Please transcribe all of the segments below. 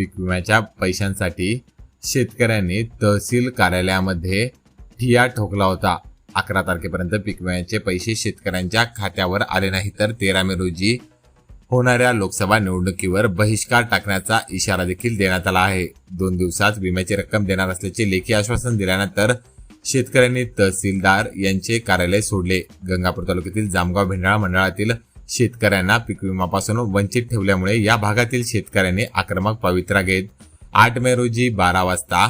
पीक विम्याच्या पैशांसाठी शेतकऱ्यांनी तहसील कार्यालयामध्ये ठिया ठोकला होता. अकरा तारखेपर्यंत पीक विम्याचे पैसे शेतकऱ्यांच्या खात्यावर आले नाही तर तेरा मे रोजी होणाऱ्या लोकसभा निवडणुकीवर बहिष्कार टाकण्याचा इशारा देखील देण्यात आला आहे. दोन दिवसात विम्याची रक्कम देणार असल्याचे लेखी आश्वासन दिल्यानंतर शेतकऱ्यांनी तहसीलदार यांचे कार्यालय सोडले. गंगापूर तालुक्यातील जामगाव भेंडाळा मंडळातील शेतकऱ्यांना पीक विमापासून वंचित ठेवल्यामुळे या भागातील शेतकऱ्यांनी आक्रमक पवित्रा घेत आठ मे रोजी बारा वाजता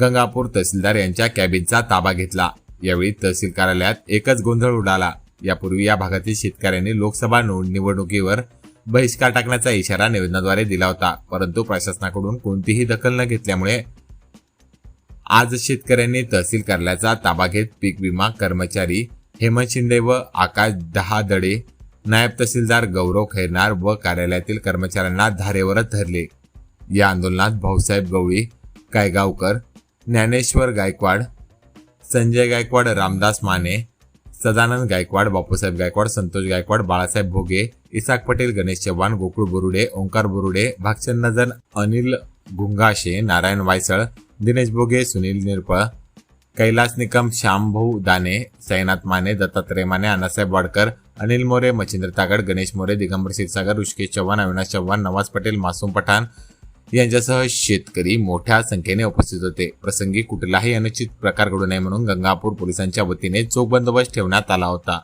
गंगापूर तहसीलदार यांच्या कॅबिनचा ताबा घेतला. यावेळी तहसील कार्यालयात एकच गोंधळ उडाला. यापूर्वी या भागातील शेतकऱ्यांनी लोकसभा निवडणुकीवर बहिष्कार टाकण्याचा इशारा निवेदनाद्वारे दिला होता. परंतु प्रशासनाकडून कोणतीही दखल न घेतल्यामुळे आज शेतकऱ्यांनी तहसील कार्यालयाचा ताबा घेत पीक विमा कर्मचारी हेमंत शिंदे व आकाश दहादडे नायब तहसीलदार गौरव खैरनार व कार्यालयातील कर्मचाऱ्यांना धारेवरच धरले. या आंदोलनात भाऊसाहेब गवळी कायगावकर ज्ञानेश्वर गायकवाड संजय गायकवाड रामदास माने सदानंद गायकवाड बापूसाहेब गायकवाड संतोष गायकवाड बाळासाहेब भोगे इसाक पटेल गणेश चव्हाण गोकुळ बोरुडे ओंकार बोरुडे भागचंद अनिल गुंगाशे नारायण वायसळ दिनेश भोगे सुनील निरपळ कैलास निकम श्यामभाऊ दाने सैनाथ माने दत्तात्रय माने अण्णासाहेब वाडकर अनिल मोरे मच्छिंद्र तागड गणेश मोरे दिगंबर क्षीरसागर ऋषिकेश चव्हाण अविनाश चव्हाण नवाज पटेल मासूम पठाण यांच्यासह शेतकरी मोठ्या संख्येने उपस्थित होते. प्रसंगी कुठलाही अनुचित प्रकार घडू नये म्हणून गंगापूर पोलिसांच्या वतीने चोख बंदोबस्त ठेवण्यात आला होता.